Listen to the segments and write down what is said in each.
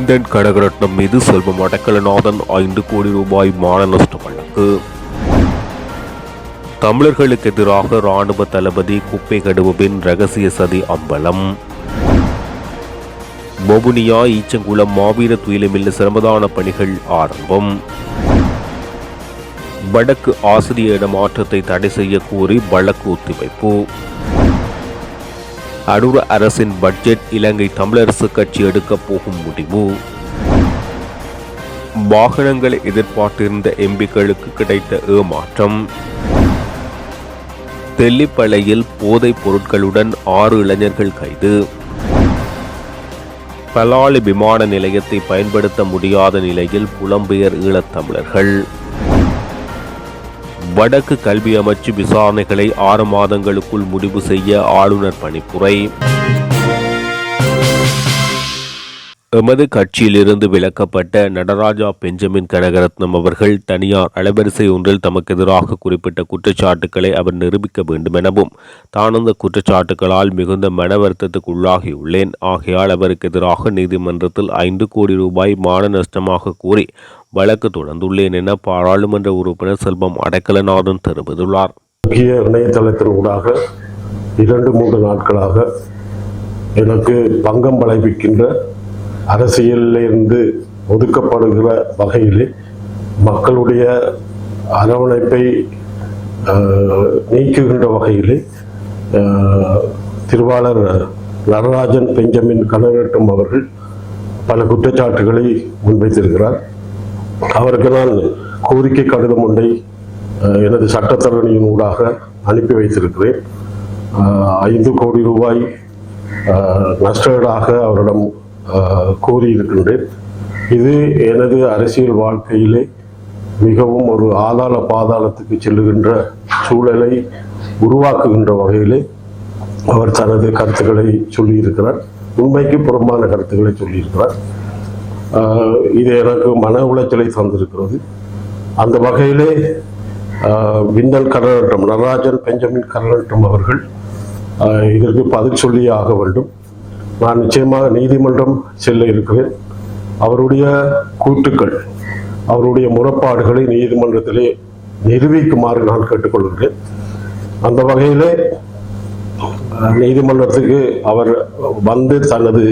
விண்டன் கடகரட்னம் மீது செல்வம் அடக்கலநாதன் ஐந்து கோடி ரூபாய் மான நஷ்ட வழக்கு தமிழர்களுக்கு எதிராக ராணுவ தளபதி குப்பை கடுவபின் ரகசிய சதி அம்பலம் மொபுனியா ஈச்சங்குளம் மாவீர துயிலமில்ல சிரமதான பணிகள் ஆரம்பம் வடக்கு ஆசிரிய இடமாற்றத்தை தடை செய்ய கோரி வழக்கு ஒத்திவைப்பு அனுர அரசின் பட்ஜெட் இலங்கை தமிழரசு கட்சி எடுக்கப் போகும் முடிவு. வாகனங்களை எதிர்பார்த்திருந்த எம்பிக்களுக்கு கிடைத்த ஏமாற்றம். தெல்லிப்பளையில் போதைப் பொருட்களுடன் ஆறு இளைஞர்கள் கைது. பலாலி விமான நிலையத்தை பயன்படுத்த முடியாத நிலையில் புலம்பெயர் ஈழத்தமிழர்கள் வடக்கு கல்வி அமைச்சு விசாரணைகளை ஆறு மாதங்களுக்குள் முடிவு செய்ய ஆளுநர் பணிப்புரை. எமது கட்சியிலிருந்து விலக்கப்பட்ட நடராஜா பெஞ்சமின் கனகரத்னம் அவர்கள் தனியார் அலைவரிசை ஒன்றில் தமக்கு எதிராக குறிப்பிட்ட குற்றச்சாட்டுக்களை அவர் நிரூபிக்க வேண்டும் எனவும் தான் அந்த குற்றச்சாட்டுகளால் மிகுந்த மன வருத்தத்துக்கு உள்ளாகியுள்ளேன். ஆகையால் அவருக்கு எதிராக நீதிமன்றத்தில் ஐந்து கோடி ரூபாய் மான நஷ்டமாக கூறி வழக்கு தொடர்ந்துள்ளேன் என பாராளுமன்ற உறுப்பினர் செல்வம் அடைக்கலநாதன் தெரிவித்துள்ளார். முக்கிய இணையதளத்தின் ஊடாக இரண்டு மூன்று நாட்களாக எனக்கு பங்கம் விளைவிக்கின்ற அரசியலிலிருந்து ஒதுக்கப்படுகிற வகையிலே மக்களுடைய அரவணைப்பை நீக்குகின்ற வகையில் திருவாளர் நடராஜன் பெஞ்சமின் கனகட்டும் அவர்கள் பல குற்றச்சாட்டுகளை முன்வைத்திருக்கிறார். அவருக்கு நான் கோரிக்கை கடிதம் ஒன்றை எனது சட்டத்தரணியின் ஊடாக அனுப்பி வைத்திருக்கிறேன். ஐந்து கோடி ரூபாய் நஷ்டாக நஷ்டஈடாக அவரிடம் கூறியிருக்கின்றேன் கோரியிருக்கின்றேன் இது எனது அரசியல் வாழ்க்கையிலே மிகவும் ஒரு ஆதாள பாதாளத்துக்கு செல்லுகின்ற சூழலை உருவாக்குகின்ற வகையிலே அவர் தனது கருத்துக்களை சொல்லியிருக்கிறார். உண்மைக்கு புறம்பான கருத்துக்களை சொல்லியிருக்கிறார். இது எனக்கு மன உளைச்சலை தந்திருக்கிறது. அந்த வகையிலே விந்தல் கரநட்டம் நடராஜன் பெஞ்சமின் கரநட்டம் அவர்கள் இதற்கு பதில் சொல்லியே ஆக வேண்டும். நான் நிச்சயமாக நீதிமன்றம் செல்ல இருக்கிறேன். அவருடைய கூட்டுக்கள் அவருடைய முறைப்பாடுகளை நீதிமன்றத்திலே நிரூபிக்குமாறு நான் கேட்டுக்கொள்கிறேன். அந்த வகையிலே நீதிமன்றத்துக்கு அவர் வந்து தனது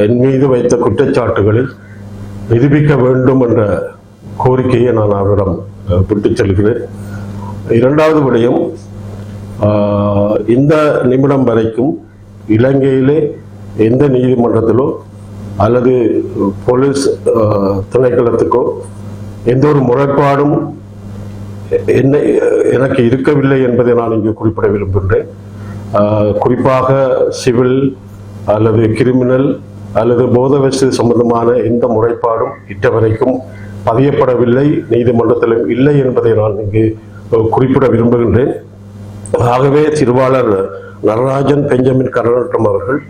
என் மீது வைத்த குற்றச்சாட்டுகளை நிரூபிக்க வேண்டும் என்ற கோரிக்கையை நான் அவரிடம் அஹ், விட்டுச் செல்கிறேன். இரண்டாவது விடயம் இந்த நிமிடம் வரைக்கும் இலங்கையிலே எந்த நீதிமன்றத்திலோ அல்லது போலீஸ் திணைக்களத்துக்கோ எந்த ஒரு முறைப்பாடும் என்ன எனக்கு இருக்கவில்லை என்பதை நான் இங்கு குறிப்பிட விரும்புகின்றேன். குறிப்பாக சிவில் அல்லது கிரிமினல் அல்லது போதவசு சம்பந்தமான எந்த முறைப்பாடும் இட்டவரைக்கும் பதியப்படவில்லை நீதிமன்றத்திலும் இல்லை என்பதை நான் இங்கு குறிப்பிட விரும்புகின்றேன். ஆகவே திருவாளர் நடராஜன் பெஞ்சமின் கருணாட்டம் அவர்கள்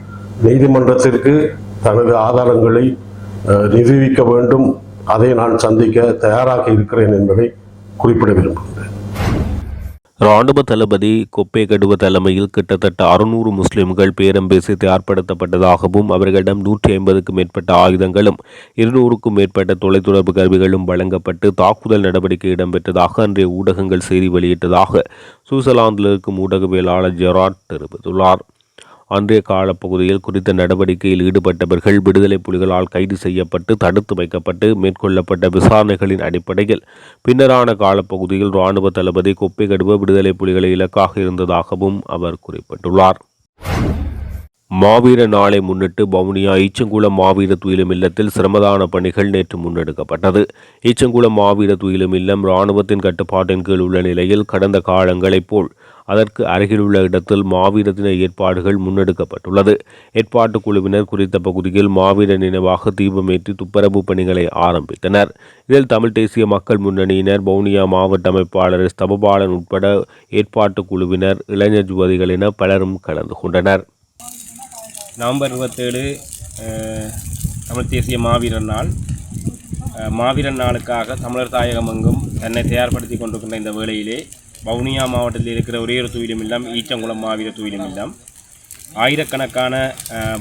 நீதிமன்றத்திற்கு தனது ஆதாரங்களை நிரூபிக்க வேண்டும். அதை நான் சந்திக்க தயாராக இருக்கிறேன் என்பதை குறிப்பிட விரும்புகிறேன். ராணுவ தளபதி கொப்பே கடுவ தலைமையில் கிட்டத்தட்ட அறுநூறு முஸ்லிம்கள் பேரம் பேசி தயார்படுத்தப்பட்டதாகவும் அவர்களிடம் நூற்றி ஐம்பதுக்கும் மேற்பட்ட ஆயுதங்களும் இருநூறுக்கும் மேற்பட்ட தொலைத்தொடர்பு கருவிகளும் வழங்கப்பட்டு தாக்குதல் நடவடிக்கை இடம்பெற்றதாக அன்றைய ஊடகங்கள் செய்தி வெளியிட்டதாக சுவிட்சர்லாந்தில் இருக்கும் ஊடகவியலாளர் ஜெராட் தெரிவித்துள்ளார். அன்றைய காலப்பகுதியில் குறித்த நடவடிக்கையில் ஈடுபட்டவர்கள் விடுதலை புலிகளால் கைது செய்யப்பட்டு தடுத்து வைக்கப்பட்டு மேற்கொள்ளப்பட்ட விசாரணைகளின் அடிப்படையில் பின்னரான காலப்பகுதியில் இராணுவ தளபதி கொப்பை கடுவ விடுதலை புலிகளை இலக்காக இருந்ததாகவும் அவர் குறிப்பிட்டுள்ளார். மாவீர நாளை முன்னிட்டு வவுனியா ஈச்சங்குளம் மாவீர துயிலும் இல்லத்தில் சிரமதான பணிகள் நேற்று முன்னெடுக்கப்பட்டது. ஈச்சங்குளம் மாவீர துயிலும் இல்லம் இராணுவத்தின் கட்டுப்பாட்டின் கீழ் உள்ள நிலையில் கடந்த காலங்களைப் போல் அதற்கு அருகிலுள்ள இடத்தில் மாவீரத்தின ஏற்பாடுகள் முன்னெடுக்கப்பட்டுள்ளது. ஏற்பாட்டு குழுவினர் குறித்த பகுதியில் மாவீர நினைவாக தீபமேற்றி துப்பரவு பணிகளை ஆரம்பித்தனர். இதில் தமிழ் தேசிய மக்கள் முன்னணியினர் வவுனியா மாவட்ட அமைப்பாளர் ஸ்தபபாலன் உட்பட ஏற்பாட்டு குழுவினர் இளைஞர் ஜுவதிகள் என பலரும் கலந்து கொண்டனர். நவம்பர் இருபத்தேழு அஹ், தமிழ் தேசிய மாவீரர் நாள். மாவீரன் நாளுக்காக தமிழர் தாயகம் எங்கும் தன்னை தயார்படுத்தி கொண்டிருக்கின்ற இந்த வேளையிலே வவுனியா மாவட்டத்தில் இருக்கிற ஒரே ஒரு தூயிலும் இல்லம் ஈச்சங்குளம் மாவீர தூயிலும் இல்லம் ஆயிரக்கணக்கான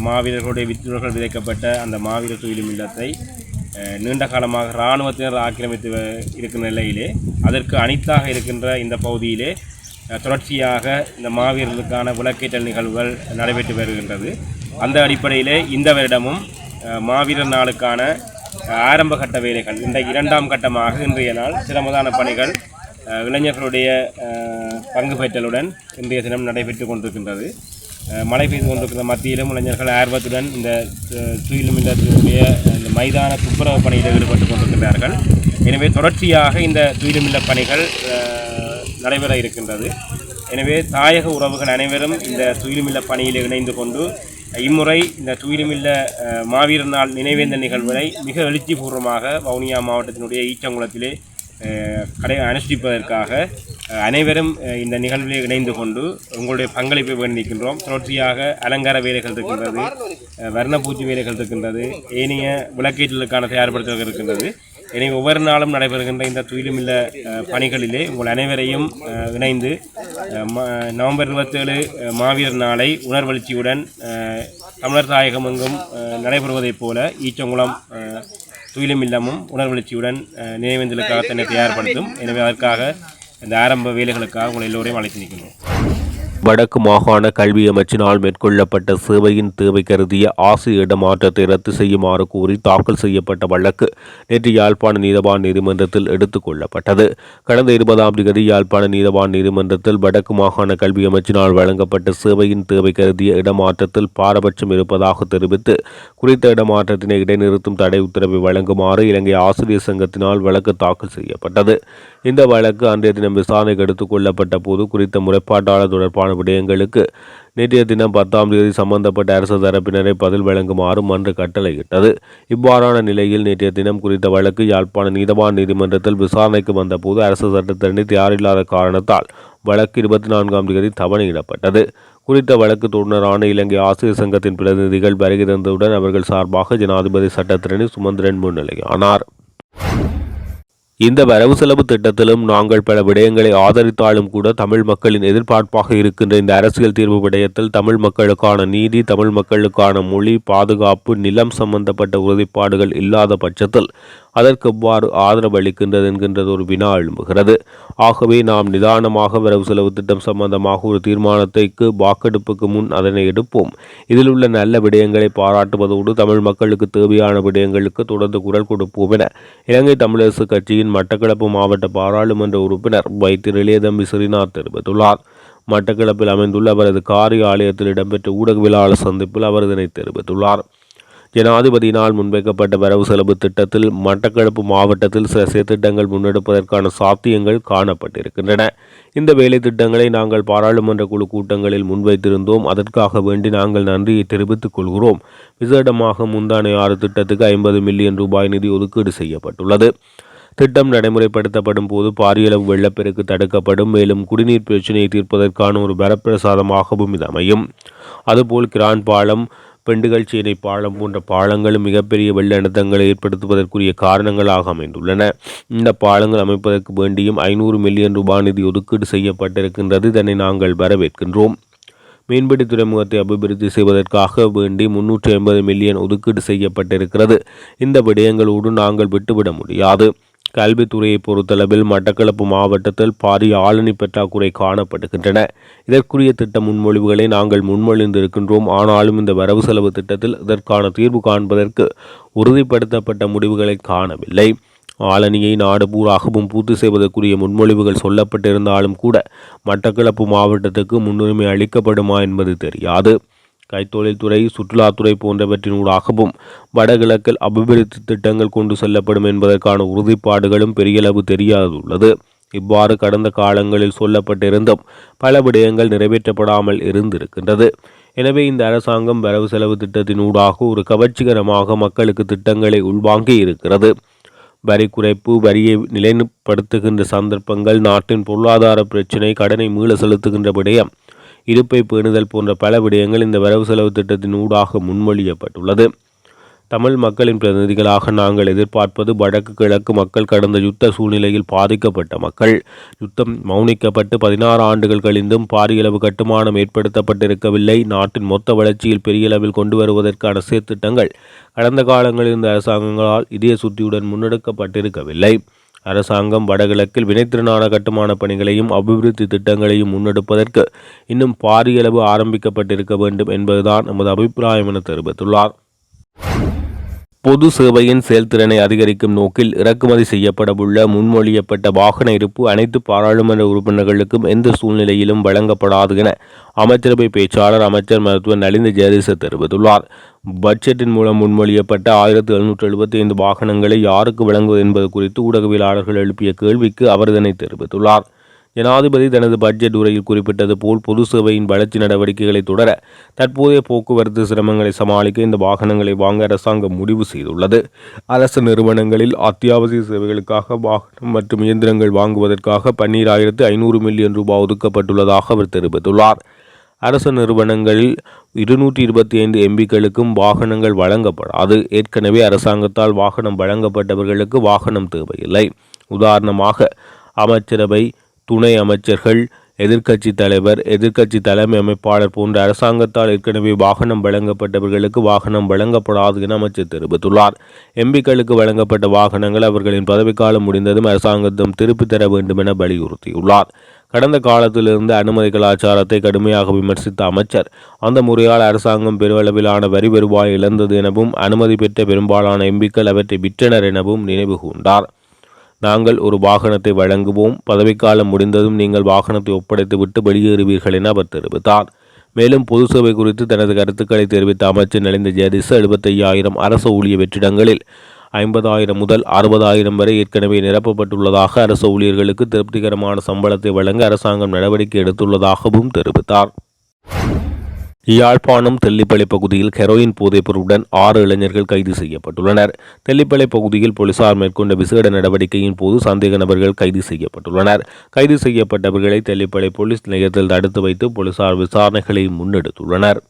மாவீரர்களுடைய வித்துகள் விதைக்கப்பட்ட அந்த மாவீரர் துயிலும் இல்லத்தை நீண்ட காலமாக இராணுவத்தினர் ஆக்கிரமித்து வ- இருக்கிற நிலையிலே அதற்கு அனைத்தாக இருக்கின்ற இந்த பகுதியிலே தொடர்ச்சியாக இந்த மாவீரர்களுக்கான விளக்கேற்றல் நிகழ்வுகள் நடைபெற்று வருகின்றது. அந்த அடிப்படையிலே இந்த வருடமும் மாவீரர் நாளுக்கான ஆரம்ப கட்ட வேலைகள் இந்த இரண்டாம் கட்டமாக இன்றைய நாள் சிரமதான பணிகள் இளைஞர்களுடைய பங்கு பெற்றலுடன் இன்றைய தினம் நடைபெற்று கொண்டிருக்கின்றது. மழை பெய்து கொண்டிருக்கிற மத்தியிலும் இளைஞர்கள் ஆர்வத்துடன் இந்த அஹ், துயிலும் இல்லத்தினுடைய இந்த மைதான துப்புரவு பணியில் ஈடுபட்டு கொண்டிருக்கின்றார்கள். எனவே தொடர்ச்சியாக இந்த துயிலும் இல்ல பணிகள் நடைபெற இருக்கின்றது. எனவே தாயக உறவுகள் அனைவரும் இந்த துயிலுமில்ல பணியில் இணைந்து கொண்டு இம்முறை இந்த துயிலுமில்ல மாவீரர் நாள் நினைவேந்த நிகழ்வுகளை மிக எழுச்சிபூர்வமாக வவுனியா மாவட்டத்தினுடைய ஈச்சங்குளத்திலே கடை அனுஷ்டிப்பதற்காக அனைவரும் இந்த நிகழ்வில் இணைந்து கொண்டு உங்களுடைய பங்களிப்பை வேண்டிக்கின்றோம் தொடர்ச்சியாக அலங்கார வேலைகள் இருக்கின்றது வர்ணப்பூச்சி வேலைகள் இருக்கின்றது ஏனைய விளக்கேற்றலுக்கான தயார்படுத்தல் இருக்கின்றது. எனவே ஒவ்வொரு நாளும் நடைபெறுகின்ற இந்த துயிலுமில்ல பணிகளிலே உங்கள் அனைவரையும் இணைந்து ம- நவம்பர் இருபத்தேழு மாவீரர் நாளை உணர்வெழுச்சியுடன் தமிழர் தாயகம் எங்கும் நடைபெறுவதைப் போல ஈச்சங்குளம் துயிலும் இல்லமும் உணர்வளர்ச்சியுடன் நினைவேந்தலுக்காக தன்னை தயார்படுத்தும். எனவே அதற்காக இந்த ஆரம்ப வேலைகளுக்காக உங்களை எல்லோரையும் அழைத்து நிற்கணும் வடக்கு மாகாண கல்வி அமைச்சினால் மேற்கொள்ளப்பட்ட சேவையின் தேவை கருதிய ஆசிரிய இடமாற்றத்தை ரத்து செய்யுமாறு கூறி தாக்கல் செய்யப்பட்ட வழக்கு நேற்று யாழ்ப்பாண நீதவான் நீதிமன்றத்தில் எடுத்துக் கொள்ளப்பட்டது. கடந்த இருபதாம் தேதி யாழ்ப்பாண நீதவான் நீதிமன்றத்தில் வடக்கு மாகாண கல்வி அமைச்சினால் வழங்கப்பட்ட சேவையின் தேவை கருதிய இடமாற்றத்தில் பாரபட்சம் இருப்பதாக தெரிவித்து குறித்த இடமாற்றத்தினை இடைநிறுத்தும் தடை உத்தரவை வழங்குமாறு இலங்கை ஆசிரியர் சங்கத்தினால் வழக்கு தாக்கல் செய்யப்பட்டது. இந்த வழக்கு அன்றைய தினம் விசாரணைக்கு எடுத்துக் கொள்ளப்பட்ட போது குறித்த முறைப்பாட்டாளர் தொடர்பான விடயங்களுக்கு நேற்றைய தினம் பத்தாம் தேதி சம்பந்தப்பட்ட அரசு தரப்பினரை பதில் வழங்குமாறும் மன்று கட்டளையிட்டது. இவ்வாறான நிலையில் நேற்றைய தினம் குறித்த வழக்கு யாழ்ப்பாண நீதவான் நீதிமன்றத்தில் விசாரணைக்கு வந்தபோது அரசு சட்டத்தரணி தயாரில்லாத காரணத்தால் வழக்கு இருபத்தி நான்காம் தேதி தவணையிடப்பட்டது. குறித்த வழக்கு தொடர்பான இலங்கை ஆசிரியர் சங்கத்தின் பிரதிநிதிகள் வருகை தந்தவுடன் அவர்கள் சார்பாக ஜனாதிபதி சட்டத்திரணி சுமந்திரன் முன்னிலையானார். இந்த வரவு செலவு திட்டத்திலும் நாங்கள் பல விடயங்களை ஆதரித்தாலும் கூட தமிழ் மக்களின் எதிர்பார்ப்பாக இருக்கின்ற இந்த அரசியல் தீர்வு விடயத்தில் தமிழ் மக்களுக்கான நீதி தமிழ் மக்களுக்கான மொழி பாதுகாப்பு நிலம் சம்பந்தப்பட்ட உறுதிப்பாடுகள் இல்லாத பட்சத்தில் அதற்கு எவ்வாறு ஆதரவு அளிக்கின்றது என்கின்றது ஒரு வினா எழும்புகிறது. ஆகவே நாம் நிதானமாக வரவு செலவு திட்டம் சம்பந்தமாக ஒரு தீர்மானத்தைக்கு வாக்கெடுப்புக்கு முன் அதனை எடுப்போம். இதில் உள்ள நல்ல விடயங்களை பாராட்டுவதோடு தமிழ் மக்களுக்கு தேவையான விடயங்களுக்கு தொடர்ந்து குரல் கொடுப்போம் என இலங்கை தமிழரசு கட்சியின் மட்டக்களப்பு மாவட்ட பாராளுமன்ற உறுப்பினர் வைத்திய இளையதம்பி ஸ்ரீநாத் தெரிவித்துள்ளார். மட்டக்களப்பில் அமைந்துள்ள அவரது காரியாலயத்தில் இடம்பெற்ற ஊடகவியலாளர் சந்திப்பில் அவர் இதனை தெரிவித்துள்ளார். ஜனாதிபதியினால் முன்வைக்கப்பட்ட வரவு செலவு திட்டத்தில் மட்டக்களப்பு மாவட்டத்தில் சில திட்டங்கள் முன்னெடுப்பதற்கான சாத்தியங்கள் காணப்பட்டிருக்கின்றன. இந்த வேலை திட்டங்களை நாங்கள் பாராளுமன்ற குழு கூட்டங்களில் முன்வைத்திருந்தோம். அதற்காக வேண்டி நாங்கள் நன்றியை தெரிவித்துக் கொள்கிறோம். விசேடமாக முந்தானை ஆறு திட்டத்துக்கு ஐம்பது மில்லியன் ரூபாய் நிதி ஒதுக்கீடு செய்யப்பட்டுள்ளது. திட்டம் நடைமுறைப்படுத்தப்படும் போது பாரியளவு வெள்ளப்பெருக்கு தடுக்கப்படும். மேலும் குடிநீர் பிரச்சினையை தீர்ப்பதற்கான ஒரு வரப்பிரசாதமாகவும் இது அமையும். அதுபோல் கிரான் பாலம் பெண்டுகள் சேனை பாலம் போன்ற பாலங்களும் மிகப்பெரிய வெள்ள அழுத்தங்களை ஏற்படுத்துவதற்குரிய காரணங்களாக அமைந்துள்ளன. இந்த பாலங்கள் அமைப்பதற்கு வேண்டியும் ஐநூறு மில்லியன் ரூபாய் நிதி ஒதுக்கீடு செய்யப்பட்டிருக்கின்றது இதனை நாங்கள் வரவேற்கின்றோம். மீன்பிடி துறைமுகத்தை அபிவிருத்தி செய்வதற்காக வேண்டி முன்னூற்றி ஐம்பது மில்லியன் ஒதுக்கீடு செய்யப்பட்டிருக்கிறது. இந்த விடயங்களோடு நாங்கள் விட்டுவிட முடியாது. கல்வித்துறையை பொறுத்தளவில் மட்டக்களப்பு மாவட்டத்தில் பாரிய ஆளணி பற்றாக்குறை காணப்படுகின்றன. இதற்குரிய திட்ட முன்மொழிவுகளை நாங்கள் முன்மொழிந்திருக்கின்றோம். ஆனாலும் இந்த வரவு செலவு திட்டத்தில் இதற்கான தீர்வு காண்பதற்கு உறுதிப்படுத்தப்பட்ட முடிவுகளை காணவில்லை. ஆளணியை நாடு பூராகவும் பூர்த்தி செய்வதற்குரிய முன்மொழிவுகள் சொல்லப்பட்டிருந்தாலும் கூட மட்டக்களப்பு மாவட்டத்துக்கு முன்னுரிமை அளிக்கப்படுமா என்பது தெரியாது. கைத்தொழில்துறை சுற்றுலாத்துறை போன்றவற்றினூடாகவும் வடகிழக்கில் அபிவிருத்தி திட்டங்கள் கொண்டு செல்லப்படும் என்பதற்கான உறுதிப்பாடுகளும் பெரியளவு தெரியாதுள்ளது இவ்வாறு கடந்த காலங்களில் சொல்லப்பட்டிருந்தும் பல விடயங்கள் நிறைவேற்றப்படாமல் இருந்திருக்கின்றது. எனவே இந்த அரசாங்கம் வரவு செலவு திட்டத்தினூடாக ஒரு கவர்ச்சிகரமாக மக்களுக்கு திட்டங்களை உள்வாங்கி இருக்கிறது. வரி குறைப்பு வரியை நிலைப்படுத்துகின்ற சந்தர்ப்பங்கள் நாட்டின் பொருளாதார பிரச்சினை கடனை மீள செலுத்துகின்ற விடயம் இருப்பை பேணுதல் போன்ற பல விடயங்கள் இந்த வரவு செலவு திட்டத்தின் ஊடாக முன்மொழியப்பட்டுள்ளது. தமிழ் மக்களின் பிரதிநிதிகளாக நாங்கள் எதிர்பார்ப்பது வடக்கு கிழக்கு மக்கள் கடந்த யுத்த சூழ்நிலையில் பாதிக்கப்பட்ட மக்கள். யுத்தம் மௌனிக்கப்பட்டு பதினாறு ஆண்டுகள் கழிந்தும் பாரியளவு கட்டுமானம் ஏற்படுத்தப்பட்டிருக்கவில்லை. நாட்டின் மொத்த வளர்ச்சியில் பெரிய அளவில் கொண்டு வருவதற்கான சீர்திட்டங்கள் கடந்த காலங்களில் இருந்த அரசாங்கங்களால் இதய சுத்தியுடன் முன்னெடுக்கப்பட்டிருக்கவில்லை. அரசாங்கம் வடகிழக்கில் வினைத்திறனான கட்டுமான பணிகளையும் அபிவிருத்தி திட்டங்களையும் முன்னெடுப்பதற்கு இன்னும் பாரியளவு ஆரம்பிக்கப்பட்டிருக்க வேண்டும் என்பதுதான் நமது அபிப்பிராயம் என தெரிவித்துள்ளார். பொது சேவையின் செயல்திறனை அதிகரிக்கும் நோக்கில் இறக்குமதி செய்யப்படவுள்ள முன்மொழியப்பட்ட வாகன இருப்பு அனைத்து பாராளுமன்ற உறுப்பினர்களுக்கும் எந்த சூழ்நிலையிலும் வழங்கப்படாது என அமைச்சரவை பேச்சாளர் அமைச்சர் மருத்துவர் நலிந்த ஜெயதீச தெரிவித்துள்ளார். பட்ஜெட்டின் மூலம் முன்மொழியப்பட்ட ஆயிரத்தி எழுநூற்று எழுபத்தி ஐந்து வாகனங்களை யாருக்கு வழங்குவது என்பது குறித்து ஊடகவியலாளர்கள் எழுப்பிய கேள்விக்கு அவர் இதனை தெரிவித்துள்ளார். ஜனாதிபதி தனது பட்ஜெட் உரையில் குறிப்பிட்டது போல் பொது சேவையின் வளர்ச்சி நடவடிக்கைகளை தொடர தற்போதைய போக்குவரத்து சிரமங்களை சமாளிக்க இந்த வாகனங்களை வாங்க அரசாங்கம் முடிவு செய்துள்ளது. அரசு நிறுவனங்களில் அத்தியாவசிய சேவைகளுக்காக வாகனம் மற்றும் இயந்திரங்கள் வாங்குவதற்காக பன்னீராயிரத்து ஐநூறு மில்லியன் ரூபாய் ஒதுக்கப்பட்டுள்ளதாக அவர் தெரிவித்துள்ளார். அரசு நிறுவனங்களில் இருநூற்றி இருபத்தி ஐந்து எம்பிக்களுக்கும் வாகனங்கள் வழங்கப்படாது. ஏற்கனவே அரசாங்கத்தால் வாகனம் வழங்கப்பட்டவர்களுக்கு வாகனம் தேவையில்லை. உதாரணமாக அமைச்சரவை துணை அமைச்சர்கள் எதிர்க்கட்சி தலைவர் எதிர்க்கட்சி தலைமை அமைப்பாளர் போன்ற அரசாங்கத்தால் ஏற்கனவே வாகனம் வழங்கப்பட்டவர்களுக்கு வாகனம் வழங்கப்படாது என அமைச்சர் தெரிவித்துள்ளார். எம்பிக்களுக்கு வழங்கப்பட்ட வாகனங்கள் அவர்களின் பதவிக்காலம் முடிந்ததும் அரசாங்கத்திடம் திருப்பித் தர வேண்டும் என வலியுறுத்தியுள்ளார். கடந்த காலத்திலிருந்து அனுமதி கலாச்சாரத்தை கடுமையாக விமர்சித்த அமைச்சர் அந்த முறையால் அரசாங்கம் பெருவளவிலான வரி வருவாய் இழந்தது எனவும் அனுமதி பெற்ற பெரும்பாலான எம்பிக்கள் அவற்றை விற்றனர் எனவும் நினைவு கூர்ந்தார். நாங்கள் ஒரு வாகனத்தை வழங்குவோம். பதவிக்காலம் முடிந்ததும் நீங்கள் வாகனத்தை ஒப்படைத்து விட்டு வெளியேறுவீர்கள் என அவர் தெரிவித்தார். மேலும் பொது சேவை குறித்து தனது கருத்துக்களை தெரிவித்த அமைச்சர் நலிந்த ஜெயதிச எழுபத்தையாயிரம் அரசு ஊழிய வெற்றிடங்களில் ஐம்பதாயிரம் முதல் அறுபதாயிரம் வரை ஏற்கனவே நிரப்பப்பட்டுள்ளதாக அரசு ஊழியர்களுக்கு திருப்திகரமான சம்பளத்தை வழங்க அரசாங்கம் நடவடிக்கை எடுத்துள்ளதாகவும் தெரிவித்தார். யாழ்ப்பாணம் தெல்லிப்பளை பகுதியில் ஹெரோயின் போதைப்பொருளுடன் ஆறு இளைஞர்கள் கைது செய்யப்பட்டுள்ளனர். தெல்லிப்பளை பகுதியில் போலீசார் மேற்கொண்ட விசேட நடவடிக்கையின் போது சந்தேக நபர்கள் கைது செய்யப்பட்டுள்ளனர். கைது செய்யப்பட்டவர்களை தெல்லிப்பளை போலீஸ் நிலையத்தில் தடுத்து வைத்து போலீசார் விசாரணைகளை முன்னெடுத்துள்ளனர்.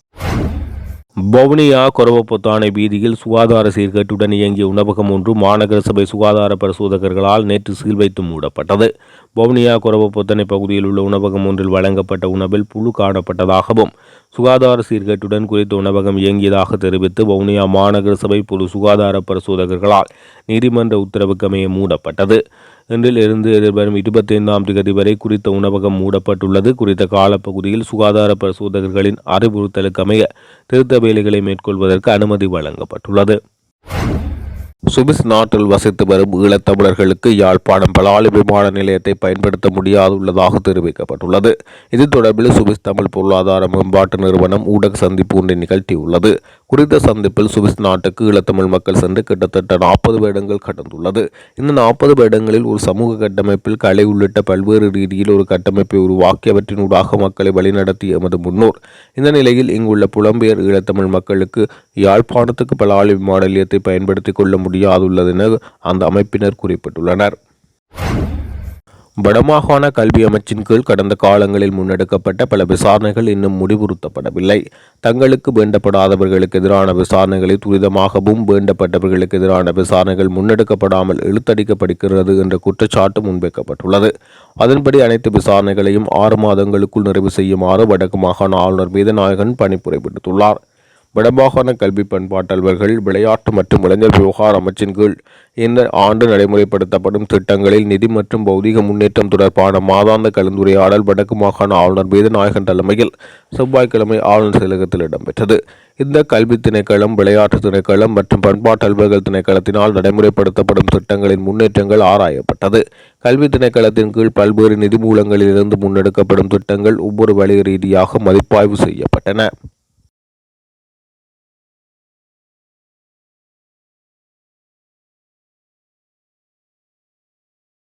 வவுனியா கொரவப்பொத்தானை வீதியில் சுகாதார சீர்கேட்டுடன் இயங்கிய உணவகம் ஒன்று மாநகர சபை சுகாதார பரிசோதகர்களால் நேற்று சீல் வைத்து மூடப்பட்டது. வவுனியா கொரவப்பொத்தனை பகுதியில் உள்ள உணவகம் ஒன்றில் வழங்கப்பட்ட உணவில் புழு காணப்பட்டதாகவும் சுகாதார சீர்கேட்டுடன் குறித்த உணவகம் இயங்கியதாக தெரிவித்து வவுனியா மாநகர சபை பொது சுகாதார பரிசோதகர்களால் நீதிமன்ற உத்தரவுக்கமைய மூடப்பட்டது. இன்றில் இருந்து எதிர்வரும் இருபத்தைந்தாம் தேதி வரை குறித்த உணவகம் மூடப்பட்டுள்ளது. குறித்த காலப்பகுதியில் சுகாதார பரிசோதகர்களின் அறிவுறுத்தலுக்கு அமைய திருத்த வேலைகளை மேற்கொள்வதற்கு அனுமதி வழங்கப்பட்டுள்ளது. சுவிஸ் நாட்டில் வசித்து வரும் ஈழத்தமிழர்களுக்கு யாழ்ப்பாணம் பலாலி விமான நிலையத்தை பயன்படுத்த முடியாதுள்ளதாக தெரிவிக்கப்பட்டுள்ளது. இது தொடர்பில் சுவிஸ் தமிழ் பொருளாதார மேம்பாட்டு நிறுவனம் ஊடக சந்திப்பு ஒன்றை நிகழ்த்தியுள்ளது. குறித்த சந்திப்பில் சுவிஸ் நாட்டுக்கு ஈழத்தமிழ் மக்கள் சென்று கிட்டத்தட்ட நாற்பது வருடங்கள் கடந்துள்ளது. இந்த நாற்பது வருடங்களில் ஒரு சமூக கட்டமைப்பில் கலை உள்ளிட்ட பல்வேறு ரீதியில் ஒரு கட்டமைப்பை உருவாக்கியவற்றின் ஊடாக மக்களை வழிநடத்திய எமது முன்னோர். இந்த நிலையில் இங்குள்ள புலம்பெயர் ஈழத்தமிழ் மக்களுக்கு யாழ்ப்பாணத்துக்கு பலாலி விமான நிலையத்தை பயன்படுத்திக் கொள்ள முடியாதுள்ளதென அந்த அமைப்பினர் குறிப்பிட்டுள்ளனர். வடமாகாண கல்வி அமைச்சின் கீழ் கடந்த காலங்களில் முன்னெடுக்கப்பட்ட பல விசாரணைகள் இன்னும் முடிவுறுத்தப்படவில்லை. தங்களுக்கு வேண்டப்படாதவர்களுக்கு எதிரான விசாரணைகளை துரிதமாகவும் வேண்டப்பட்டவர்களுக்கு எதிரான விசாரணைகள் முன்னெடுக்கப்படாமல் இழுத்தடிக்கப்படுகிறது என்ற குற்றச்சாட்டு முன்வைக்கப்பட்டுள்ளது. அதன்படி அனைத்து விசாரணைகளையும் ஆறு மாதங்களுக்குள் நிறைவு செய்யுமாறு வடக்கு மாகாண ஆளுநர் மீதநாயகன் பணிப்புரை விடுத்துள்ளார். வடமாகாண கல்வி பண்பாட்டல்வர்கள் விளையாட்டு மற்றும் இளைஞர் விவகார அமைச்சின் கீழ் இந்த ஆண்டு நடைமுறைப்படுத்தப்படும் திட்டங்களில் நிதி மற்றும் பௌதிக முன்னேற்றம் தொடர்பான மாதாந்த கலந்துரையாடல் வடக்கு மாகாண ஆளுநர் வேதநாயகன் தலைமையில் செவ்வாய்க்கிழமை ஆளுநர் செயலகத்தில் இடம்பெற்றது. இந்த கல்வி திணைக்களம் விளையாட்டு திணைக்களம் மற்றும் பண்பாட்டு திணைக்களத்தினால் நடைமுறைப்படுத்தப்படும் திட்டங்களின் முன்னேற்றங்கள் ஆராயப்பட்டது. கல்வி திணைக்களத்தின் கீழ் பல்வேறு நிதி மூலங்களிலிருந்து முன்னெடுக்கப்படும் திட்டங்கள் ஒவ்வொரு வழி ரீதியாக மதிப்பாய்வு செய்யப்பட்டன.